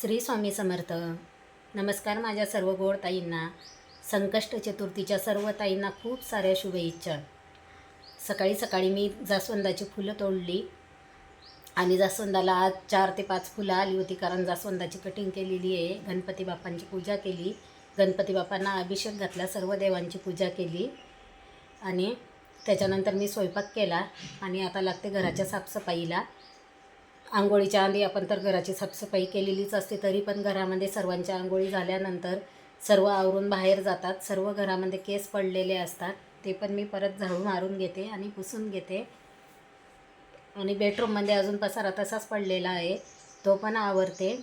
श्री स्वामी समर्थ. नमस्कार माझ्या सर्व गोड ताईंना. संकष्ट चतुर्थीच्या सर्व ताईंना खूप साऱ्या शुभेच्छा. सकाळी सकाळी मी जास्वंदाची फुलं तोडली आणि जास्वंदाला आज चार ते पाच फुलं आली होती कारण जास्वंदाची कटिंग केलेली आहे. गणपती बाप्पांची पूजा केली. गणपती बाप्पांना अभिषेक घातला सर्व देवांची पूजा केली आणि त्याच्यानंतर मी स्वयंपाक केला आणि आता लागते घराच्या साफसफाईला. आंघोळीच्या आधी आपण तर घराची साफसफाई केलेलीच असते तरी पण घरामध्ये सर्वांच्या आंघोळी झाल्यानंतर सर्व आवरून बाहेर जातात. सर्व घरामध्ये केस पडलेले असतात. ते पण मी परत झाडू मारून घेते आणि पुसून घेते. आणि बेडरूममध्ये अजून पसारा तसाच पडलेला आहे. तो पण आवरते.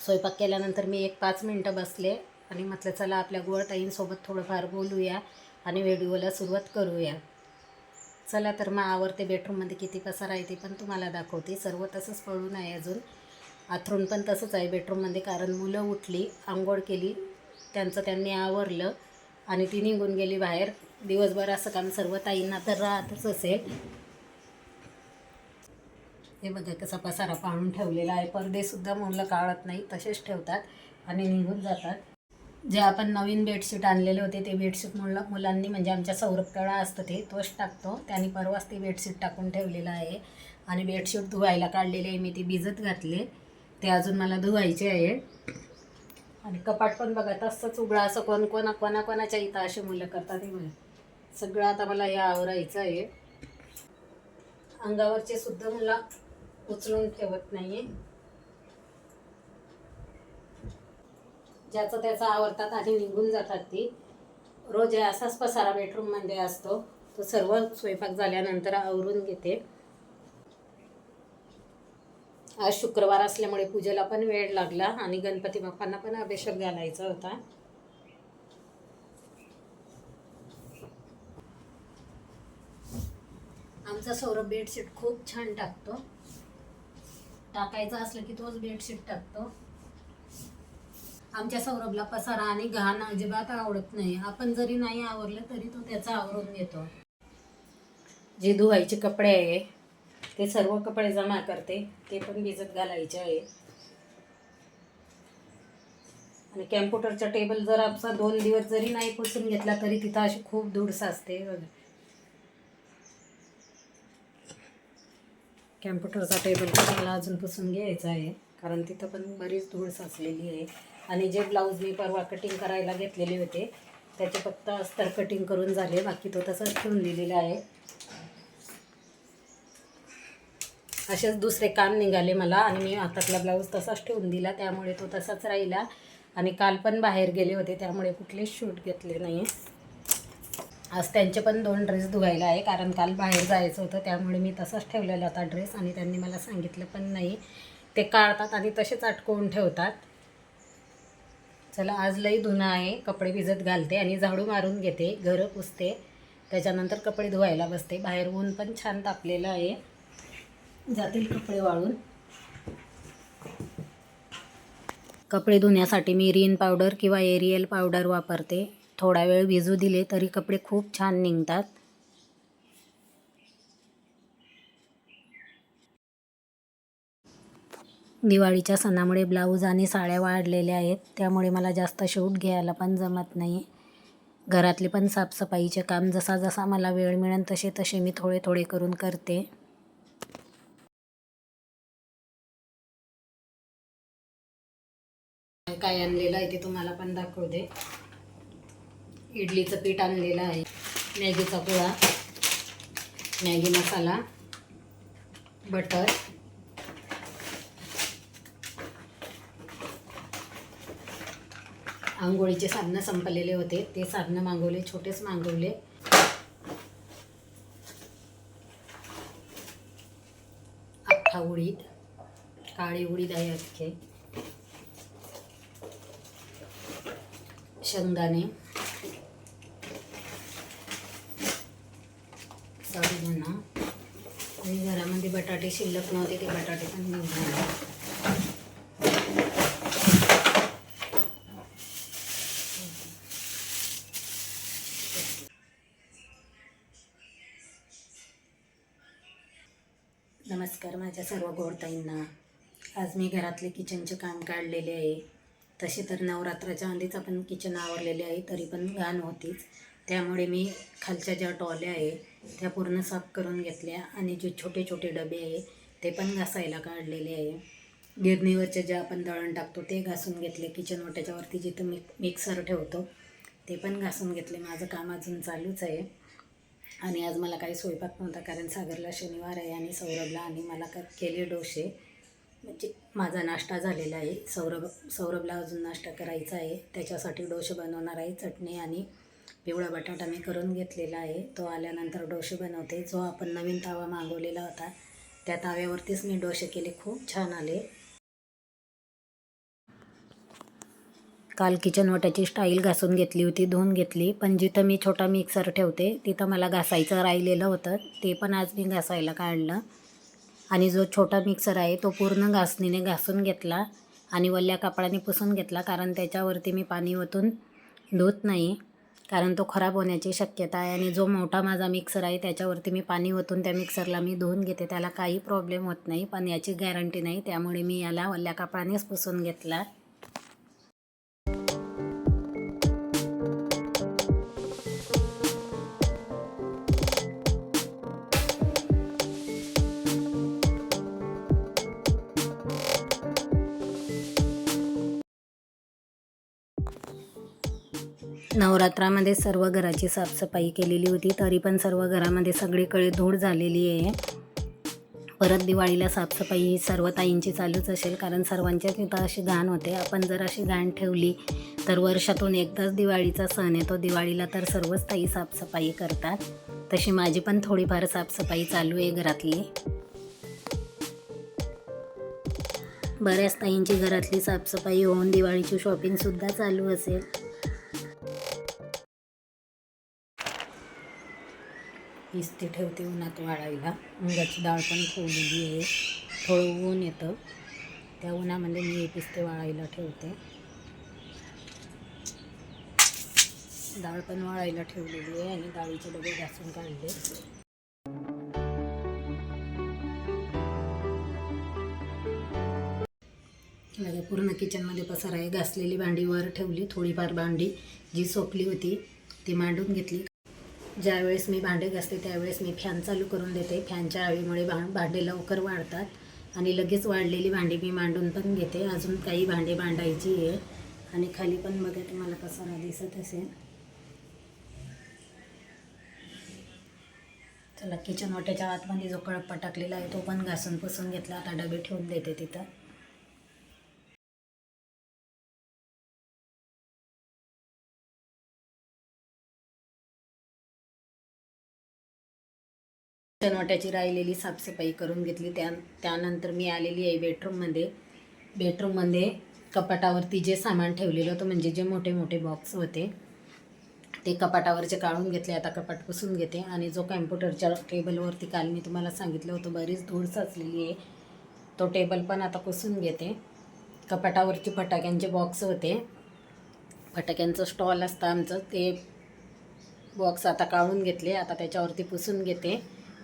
स्वयंपाक केल्यानंतर मी एक पाच मिनटं बसले आणि म्हटलं चला आपल्या गोळताईंसोबत थोडंफार बोलूया आणि व्हिडिओला सुरुवात करूया. चला तर मग आवरते बेडरूममध्ये किती पसारा आहे ते पण तुम्हाला दाखवते. सर्व तसंच पळून आहे अजून. आथरून पण तसंच आहे बेडरूममध्ये कारण मुलं उठली आंघोळ केली त्यांचं त्यांनी आवरलं आणि ती निघून गेली बाहेर. दिवसभर असं काम सर्व ताईंना तर राहतच असेल. हे बघा कसा पसारा पाळून ठेवलेला आहे. पडदेसुद्धा मुलं काढत नाही तसेच ठेवतात आणि निघून जातात. जे आपण नवीन बेडशीट आणलेले होते ते बेडशीट मुलं मुलांनी म्हणजे आमच्या सौरभ तळा असतं ते तोच टाकतो. त्यांनी परवाच ते बेडशीट टाकून ठेवलेलं आहे. आणि बेडशीट धुवायला काढलेले आहे. मी ते भिजत घातले. ते अजून मला धुवायचे आहे. आणि कपाट पण बघा तसंच उघडा असं कोण कोणा कोणा कोणाच्या इथं असे मुलं करतात हे सगळं आता मला हे आवरायचं आहे. अंगावरचे सुद्धा मला उचलून ठेवत नाही आहे ज्याचं त्याचं आवरतात आणि निघून जातात ती. रोज असाच पसारा बेडरूममध्ये असतो. तो सर्व स्वयंपाक झाल्यानंतर आवरून घेते. आज शुक्रवार असल्यामुळे पूजेला पण वेळ लागला आणि गणपती बाप्पांना पण अभिषेक घालायचा होता. आमचा सौरभ बेडशीट खूप छान टाकतो. टाकायचं असलं की तोच बेडशीट टाकतो. आमच्या सौरभला पसारा आणि घाण अजिबात आवडत नाही. आपण जरी नाही आवरलं तरी तो त्याचा आवरून घेतो. जे धुवायचे कपडे आहे ते सर्व कपडे जमा करते ते पण भिजत घालायचे आहे. आणि कॅम्प्युटरचा टेबल जर आपला दोन दिवस जरी नाही पुसून घेतला तरी तिथं अशी खूप धूळ साचते कॅम्प्युटरचा टेबल पण मला अजून पुसून घ्यायचा आहे कारण तिथं पण बरीच धूळ साचलेली आहे. आणि जे ब्लाऊज मी परवा कटिंग करायला घेतलेले होते त्याचे फक्त अस्तर कटिंग करून झाले बाकी तो तसंच ठेवून दिलेला आहे. असेच दुसरे काम निघाले मला आणि मी हातातला ब्लाऊज तसाच ठेवून दिला त्यामुळे तो तसाच राहिला. आणि काल पण बाहेर गेले होते त्यामुळे कुठलेच शूट घेतले नाही. आज त्यांचे पण दोन ड्रेस धुवायला आहे कारण काल बाहेर जायचं होतं त्यामुळे मी तसाच ठेवलेला होता ड्रेस आणि त्यांनी मला सांगितलं पण नाही. ते काढतात आणि तसेच अटकवून ठेवतात. चला आज लई धुणं आहे. कपडे भिजत घालते आणि झाडू मारून घेते. घरं पुसते. त्याच्यानंतर कपडे धुवायला बसते. बाहेर ऊन पण छान तापलेलं आहे. जातील कपडे वाळून. कपडे धुण्यासाठी मी रिन पावडर किंवा एरियल पावडर वापरते. थोडा वेळ भिजू दिले तरी कपडे खूप छान निघतात. दिवाळीच्या सणामुळे ब्लाऊज आणि साड्या वाढलेल्या आहेत. त्यामुळे मला जास्त शूट घ्यायला पण जमत नाही. घरातले पण साफसफाईचे काम जसा जसा मला वेळ मिळेल तसे तसे मी थोडे थोडे करून करते. काय आणलेलं आहे ते तुम्हाला पण दाखवते इडलीचं पीठ आणलेलं आहे. मॅगीचा पोळा मॅगी मसाला बटर आंघोळीचे साधनं संपलेले होते. ते साधनं मागवले छोटेच मागवले. अख्खा उडीद काळी उडीद आहे अख्खे शेंगदाणे. साबुदाणा. आणि घरामध्ये बटाटे शिल्लक नव्हते ते बटाटे पण घेऊन आले नमस्कार माझ्या सर्व गोडताईंना. आज मी घरातले किचनचे काम काढलेले आहे. तसे तर नवरात्राच्या आधीच आपण किचन आवरलेले आहे तरी पण घाण होतीच. त्यामुळे मी खालच्या ज्या टॉल्या आहे त्या पूर्ण साफ करून घेतल्या आणि जे छोटे छोटे डबे आहे ते पण घासायला काढलेले आहे. गिरणीवरचे जे आपण दळण टाकतो ते घासून घेतले. किचन ओट्याच्यावरती जिथं मी मिक्सर ठेवतो ते पण घासून घेतले. माझं काम अजून चालूच आहे. आणि आज मला काही स्वयंपाक नव्हता कारण सागरला शनिवार आहे आणि सौरभला आणि मला क केले डोसे. म्हणजे माझा नाश्ता झालेला आहे. सौरभ सौरभला अजून नाश्ता करायचा आहे. त्याच्यासाठी डोसे बनवणार आहे चटणी आणि पिवळा बटाटा मी करून घेतलेला आहे. तो आल्यानंतर डोसे बनवते. जो आपण नवीन तावा मागवलेला होता त्या ताव्यावरतीच मी डोसे केले. खूप छान आले. काल किचन ओट्याची स्टाईल घासून घेतली होती धुवून घेतली. पण जिथं मी छोटा मिक्सर ठेवते तिथं मला घासायचं राहिलेलं होतं. ते पण आज मी घासायला काढलं. आणि जो छोटा मिक्सर आहे तो पूर्ण घासणीने घासून घेतला आणि वल्ल्या कापडाने पुसून घेतला कारण त्याच्यावरती मी पाणी ओतून धुत नाही. कारण तो खराब होण्याची शक्यता आहे आणि जो मोठा माझा मिक्सर आहे त्याच्यावरती मी पाणी ओतून त्या मिक्सरला मी धुवून घेते. त्याला काही प्रॉब्लेम होत नाही पण याची गॅरंटी नाही. त्यामुळे मी याला वल्ल्या कापडानेच पुसून घेतला. नवरात्रामध्ये सर्व घराची साफसफाई केलेली होती तरी पण सर्व घरामध्ये सगळीकडे धूळ झालेली आहे. परत दिवाळीला साफसफाई ही सर्व ताईंची चालूच असेल कारण सर्वांच्या तिथं अशी घाण होते. आपण जर अशी घाण ठेवली तर वर्षातून एकदाच दिवाळीचा सण येतो दिवाळीला तर सर्वच ताई साफसफाई करतात. तशी माझी पण थोडीफार साफसफाई चालू आहे घरातली. बऱ्याच ताईंची घरातली साफसफाई होऊन दिवाळीची शॉपिंगसुद्धा चालू असेल. इस्ती ठेवते उन्हात वाळायला. मुगाची डाळ पण ठेवलेली आहे. थोडं ऊन येतं. त्या उन्हामध्ये मी हे पिस्ते वाळायला ठेवते. डाळ पण वाळायला ठेवलेली आहे आणि डाळीचे डबे घासून काढले. माझ्या पूर्ण किचनमध्ये पसार आहे. घासलेली भांडी वर ठेवली. थोडीफार भांडी जी सोपली होती ती मांडून घेतली. ज्यावेळेस मी भांडे घासते त्यावेळेस मी फॅन चालू करून देते. फॅनच्या हवेमुळे भा भांडे लवकर वाढतात आणि लगेच वाढलेली भांडी मी मांडून पण घेते. अजून काही भांडे मांडायची आहे. आणि खाली पण बघा तुम्हाला पसारा दिसत असेल. चला किचन वाट्याच्या आतमध्ये जो कळप्पा टाकलेला आहे तो पण घासून पुसून घेतला. आता डबे ठेवून देते तिथं. वाट्याची राहिलेली साफसफाई करून घेतली. त्या त्यानंतर मी आलेली आहे बेडरूममध्ये. बेडरूममध्ये कपाटावरती जे सामान ठेवलेलं होतं म्हणजे जे मोठे मोठे बॉक्स होते ते कपाटावरचे काढून घेतले. आता कपाट पुसून घेते. आणि जो कॅम्प्युटरच्या टेबलवरती काल मी तुम्हाला सांगितलं होतं बरीच धूळ साचलेली आहे. तो टेबल पण आता पुसून घेते. कपाटावरचे फटाक्यांचे बॉक्स होते. फटाक्यांचं स्टॉल असतं आमचं. ते बॉक्स आता काढून घेतले. आता त्याच्यावरती पुसून घेते.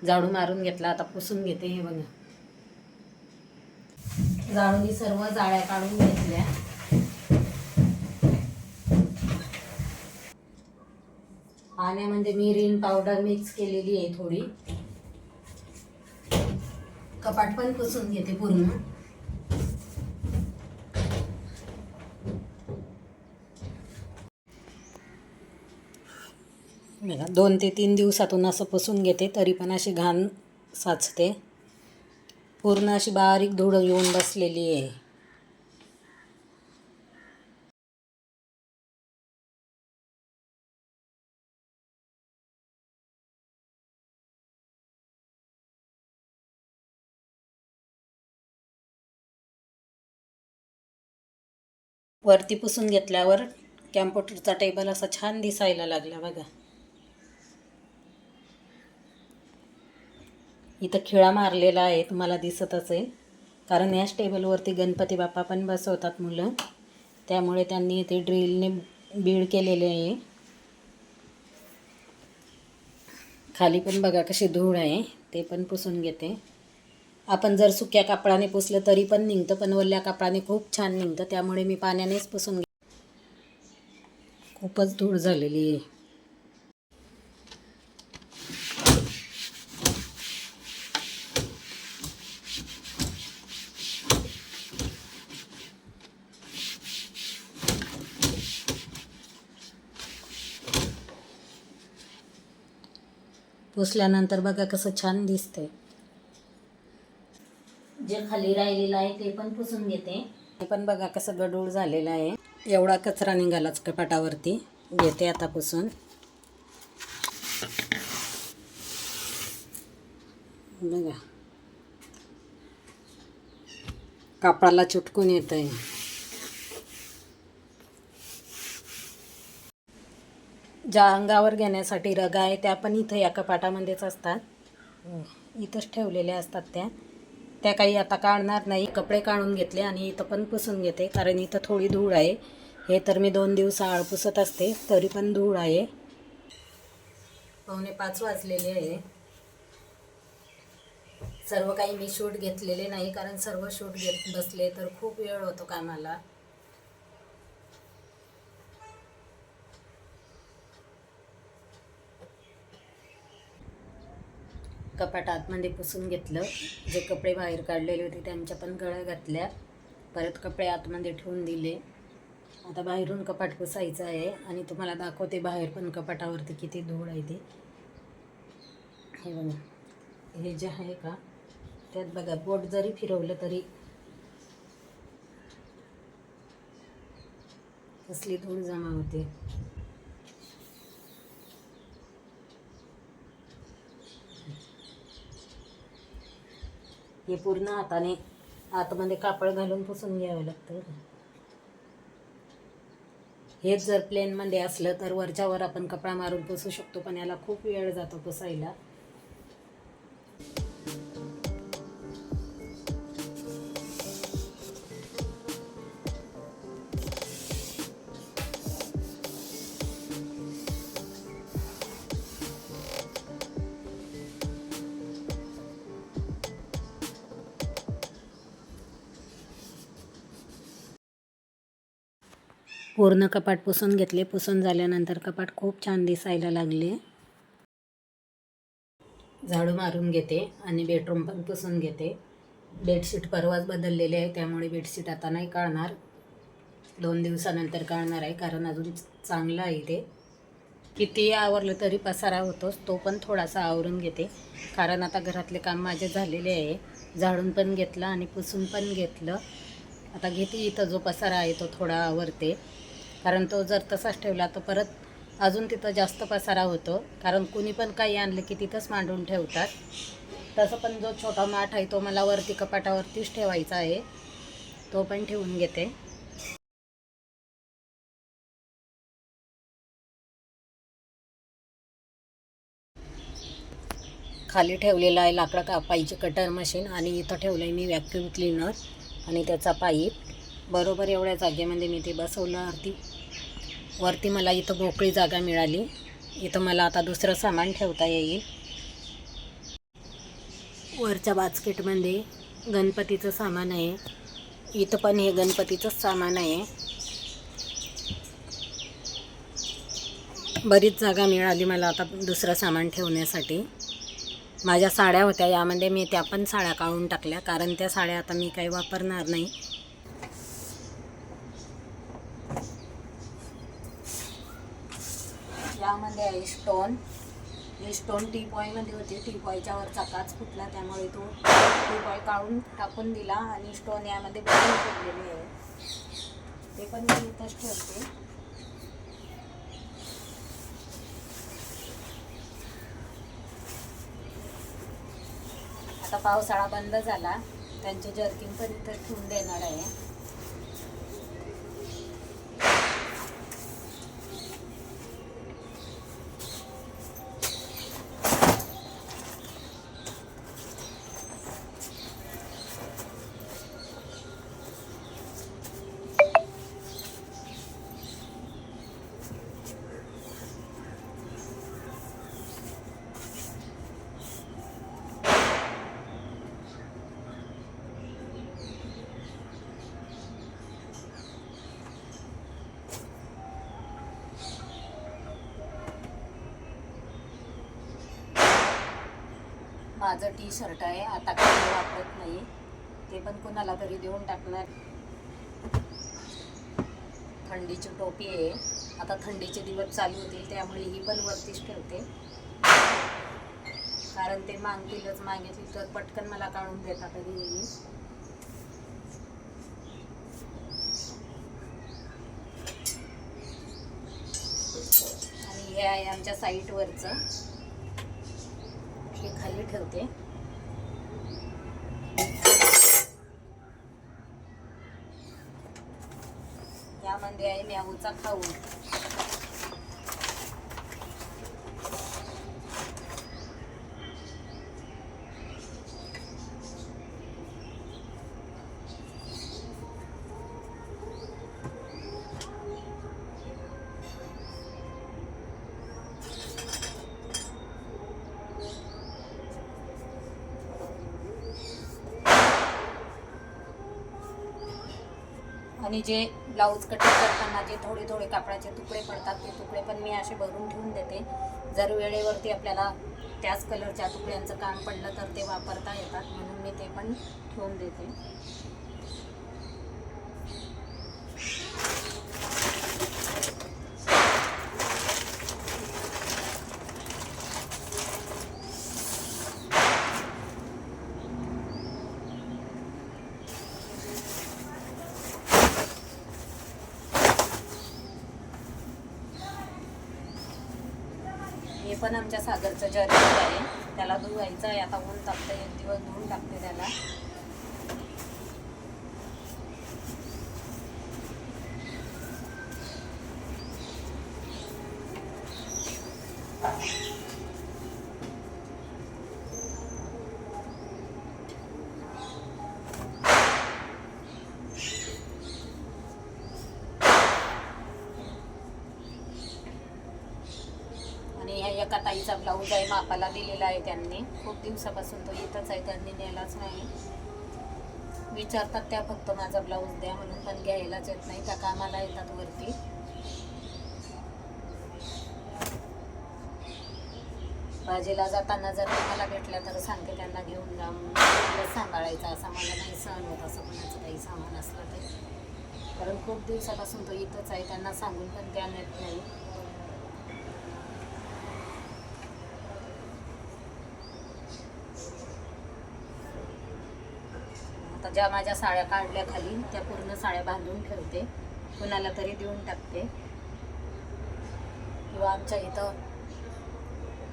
झाडू मारून घेतला आता पुसून घेते हे बघा. झाडूनी सर्व जाळ्या काढून घेतल्या. पाण्यामध्ये म्हणजे मिरीन पावडर मिक्स केलेली आहे थोडी. कपाट पण पुसून घेते पूर्ण. बघा दोन ते तीन दिवसातून असं पुसून घेते तरी पण अशी घाण साचते. पूर्ण अशी बारीक धूळ येऊन बसलेली आहे. वरती पुसून घेतल्यावर कॅम्प्युटरचा टेबल असा छान दिसायला लागला बघा. इथं खिळा मारलेला आहे तुम्हाला दिसत असेल कारण याच टेबलवरती गणपती बाप्पा पण बसवतात मुलं. त्यामुळे त्यांनी इथे ड्रिलने बीड केलेले आहे. खाली पण बघा कशी धूळ आहे ते पण पुसून घेते. आपण जर सुक्या कापडाने पुसलं तरी पण निघतं पण वल्ल्या कापडाने खूप छान निघतं त्यामुळे मी पाण्यानेच पुसून घे खूपच धूळ झालेली आहे. पुसल्यानंतर बघा कसं छान दिसतंय. जे खाली राहिलेलं आहे ते पण पुसून घेते. ते पण बघा कसं गडूळ झालेलं आहे. एवढा कचरा निघालाच कपाटावरती. घेते आता पुसून. बघा. कापडाला चुटकून येत आहे ज्या अंगावर घेण्यासाठी रगा आहे त्या पण इथं या कपाटामध्येच असतात. इथंच ठेवलेल्या असतात त्या. त्या काही आता काढणार नाही. कपडे काढून घेतले आणि इथं पण पुसून घेते कारण इथं थोडी धूळ आहे. हे तर मी दोन दिवस आळ पुसत असते तरी पण धूळ आहे. पावणे पाच वाजलेले आहे. सर्व काही मी शूट घेतलेले नाही कारण सर्व शूट घेत बसले तर खूप वेळ होतो कामाला. कपाट आतमध्ये पुसून घेतलं. जे कपडे बाहेर काढलेले होते त्यांच्या पण गळ्या घातल्या. परत कपडे आतमध्ये ठेवून दिले. आता बाहेरून कपाट पुसायचं आहे आणि तुम्हाला दाखवते बाहेर पण कपाटावरती किती धूळ आहे ते. हे बघा. हे जे आहे का त्यात बघा बोट जरी फिरवलं तरी कसली धूळ जमा होते. हे पूर्ण हाताने आतमध्ये कापड घालून पुसून घ्यावं लागतं. हेच जर प्लेनमध्ये असलं तर वरच्यावर आपण कपडा मारून पुसू शकतो पण याला खूप वेळ जातो पुसायला. पूर्ण कपाट पुसून घेतले. पुसून झाल्यानंतर कपाट खूप छान दिसायला लागले. झाडू मारून घेते आणि बेडरूम पण पुसून घेते. बेडशीट परवाच बदललेले आहे त्यामुळे बेडशीट आता नाही काढणार. दोन दिवसानंतर काढणार आहे कारण अजून चांगलं आहे ते. कितीही आवरलं तरी पसारा होतोच तो पण थोडासा आवरून घेते. कारण आता घरातले काम माझे झालेले आहे. झाडून पण घेतलं आणि पुसून पण घेतलं. आता घेते इथं जो पसारा आहे तो थोडा आवरते. कारण तो जर तसाच ठेवला तर परत अजून तिथं जास्त पसारा होतो. कारण कुणी पण काही आणलं की तिथंच मांडून ठेवतात. तसं पण जो छोटा माठ आहे तो मला वरती कपाटावरतीच ठेवायचा आहे. तो पण ठेवून घेते. खाली ठेवलेलं आहे लाकडं कापायची कटर मशीन आणि इथं ठेवलं आहे मी व्हॅक्यूम क्लीनर आणि त्याचा पाईप. बरोबर एवढ्या जागेमध्ये मी ते बसवलं वरती वरती मला इथं मोकळी जागा मिळाली. इथं मला आता दुसरं सामान ठेवता येईल. वरच्या बास्केटमध्ये गणपतीचं सामान आहे. इथं पण हे गणपतीचंच सामान आहे. बरीच जागा मिळाली मला आता दुसरं सामान ठेवण्यासाठी. माझ्या साड्या होत्या यामध्ये मी त्या पण साड्या काढून टाकल्या कारण त्या साड्या आता मी काही वापरणार नाही यामध्ये आहे स्टोन ही स्टोन टी पॉयमध्ये होती. टी पॉयच्या वरचा काच फुटला त्यामुळे तो टी पॉय काढून टाकून दिला आणि स्टोन यामध्ये बसून ठेवलेले आहे. ते पण मी इथंच ठेवते. आता पावसाळा बंद झाला. त्यांचे जर्किंग पण इथं ठेवून देणार आहे. माझं टी शर्ट आहे आता काही वापरत नाही. ते पण कोणाला तरी देऊन टाकणार. थंडीची टोपी आहे. आता थंडीचे दिवस चालू होतील त्यामुळे ही पण वरतीच ठेवते. कारण ते मागतीलच मागितली तर पटकन मला काढून देता तरी येईल. आणि हे आहे आमच्या साईटवरचं ठेवते. यामध्ये आहे म्याऊचा खाऊ आणि जे ब्लाऊज कटिंग करताना जे थोडे थोडे कापडाचे तुकडे पडतात ते तुकडे पण मी असे भरून ठेवून देते. जर वेळेवरती आपल्याला त्याच कलरच्या तुकड्यांचं काम पडलं तर ते वापरता येतात म्हणून मी ते पण ठेवून देते. पण आमच्या सागरचं जर्नी आहे त्याला धुवायचं आहे. आता ऊन टाकते एक दिवस धुवून टाकते त्याला. का ताईचा ब्लाऊज आहे मापाला दिलेला आहे त्यांनी. खूप दिवसापासून तो येतच आहे त्यांनी नेलाच नाही. विचारतात त्या फक्त माझा ब्लाऊज द्या म्हणून पण घ्यायलाच येत नाही त्या कामाला येतात वरती. भाजीला जाताना जर मला भेटल्या तर सांगते त्यांना घेऊन जा म्हणून. आपलं सांभाळायचं मला नाही सहन होत असं कोणाचं काही सामान असलं ते कारण खूप दिवसापासून तो इथंच आहे त्यांना सांगून पण त्या नेत नाही. ज्या माझ्या साड्या काढल्या खाली. त्या पूर्ण साड्या बांधून ठेवते. कुणाला तरी देऊन टाकते. किंवा आमच्या इथं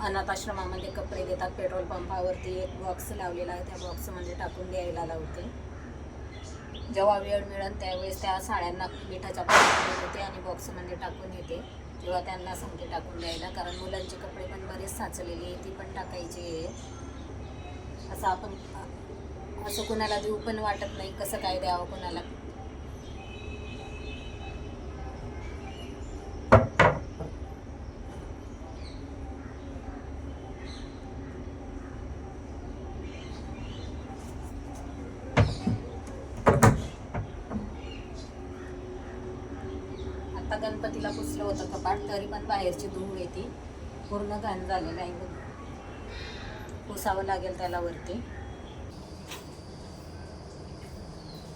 अनाथाश्रमामध्ये कपडे देतात. पेट्रोल पंपावरती एक बॉक्स लावलेला आहे. त्या बॉक्समध्ये टाकून द्यायला लावते. जेव्हा वेळ मिळेल त्यावेळेस त्या साड्यांना मिठाच्या पाण्यात देते आणि बॉक्समध्ये टाकून येते. किंवा त्यांना सांगते टाकून द्यायला. कारण मुलांचे कपडे पण बरेच साचलेले आहे ती पण टाकायची आहे. असं आपण असं कुणाला देऊ पण वाटत नाही कसं काय द्यावं कुणाला? आता गणपतीला पुसलं होतं कपाट तरी पण बाहेरची धूळ येते. पूर्ण घाण झालेलं आहे पुसावं लागेल त्याला वरती.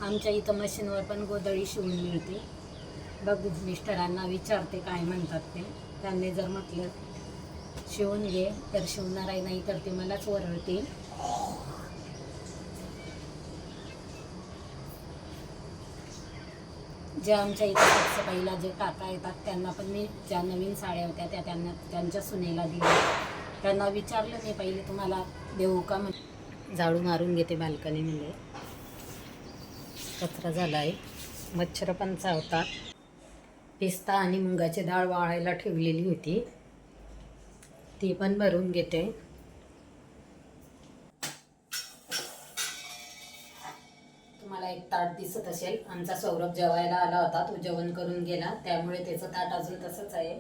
आमच्या इथं मशीनवर पण गोधळी शिवून मिळते. बघ मिस्टरांना विचारते काय म्हणतात ते. त्यांनी जर म्हटलं शिवून घे. तर शिवणार आहे नाही तर ते मलाच वरळतील. जे आमच्या इथं साफसफाईला जे काका येतात त्यांना पण मी ज्या नवीन साड्या होत्या त्या त्यांना त्यांच्या सुनेला दिल्या. त्यांना विचारलं मी पहिले तुम्हाला देऊ का? म्हणजे झाडू मारून घेते बाल्कनीमध्ये. कचरा झाला आहे मच्छर पण चावतात पिस्ता आणि मुगाची डाळ वाळायला ठेवलेली होती. ती पण भरून घेते. तुम्हाला एक ताट दिसत असेल. आमचा सौरभ जेवायला आला होता. तो जेवण करून गेला. त्यामुळे त्याचं ताट अजून तसंच आहे.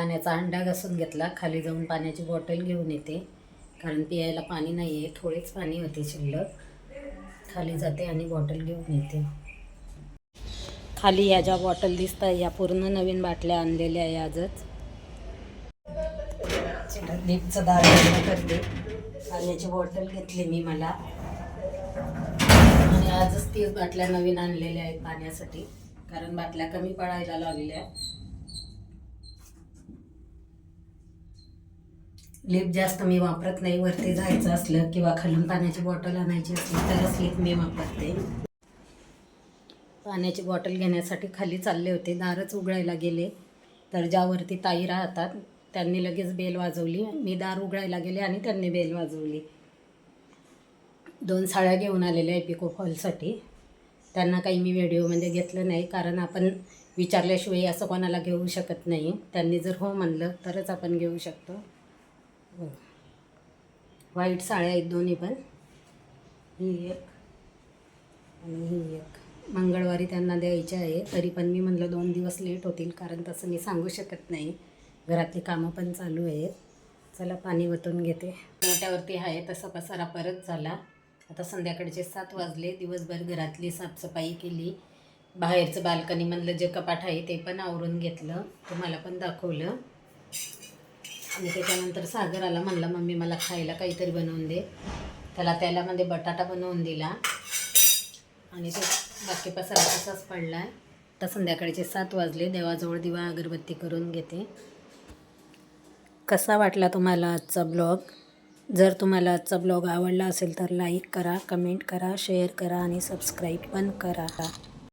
पाण्याचा अंडा घासून घेतला. खाली जाऊन पाण्याची बॉटल घेऊन येते. कारण पियायला पाणी नाही आहे थोडेच पाणी होते शिल्लक. खाली जाते आणि बॉटल घेऊन येते. खाली या ज्या बॉटल दिसत आहे या पूर्ण नवीन बाटल्या आणलेल्या आहे आजच. लिपचं दार करते. पाण्याची बॉटल घेतली मी मला. आणि आजच ती बाटल्या नवीन आणलेल्या आहेत पाण्यासाठी. कारण बाटल्या कमी पडायला लागल्या. लिप जास्त मी वापरत नाही. वरती जायचं असलं किंवा खालून पाण्याची बॉटल आणायची असली तरच लिप मी वापरते. पाण्याची बॉटल घेण्यासाठी खाली चालले होते. दारच उघडायला गेले. तर ज्यावरती ताई राहतात त्यांनी लगेच बेल वाजवली. मी दार उघडायला गेले आणि त्यांनी बेल वाजवली. दोन साड्या घेऊन आलेल्या आहे पिको फॉलसाठी त्यांना काही मी व्हिडिओमध्ये घेतलं नाही. कारण आपण विचारल्याशिवाय असं कोणाला घेऊ शकत नाही. त्यांनी जर हो म्हणलं तरच आपण घेऊ शकतो. हो. व्हाईट साड्या आहेत दोन्ही पण. ही एक आणि ही एक. मंगळवारी त्यांना द्यायच्या आहे तरी पण मी म्हणलं दोन दिवस लेट होतील कारण तसं मी सांगू शकत नाही. घरातली कामं पण चालू आहेत चला पाणी वतून घेते. मोठ्यावरती आहे तसा पसारा परत झाला. आता संध्याकाळचे सात वाजले दिवसभर घरातली साफसफाई केली. बाहेरचं बाल्कनीमधलं जे कपाट आहे ते पण आवरून घेतलं. तुम्हाला पण दाखवलं. आणि त्याच्यानंतर सागर आला म्हणला मम्मी मला खायला काहीतरी बनवून दे. त्याला त्यालामध्ये बटाटा बनवून दिला. आणि तो बाकी पसारा तसाच पडला आहे आता संध्याकाळचे सात वाजले. देवाजवळ दिवा अगरबत्ती करून घेते. कसा वाटला तुम्हाला आजचा ब्लॉग? जर तुम्हाला आजचा ब्लॉग आवडला असेल तर लाईक करा कमेंट करा शेअर करा आणि सबस्क्राईब पण करा.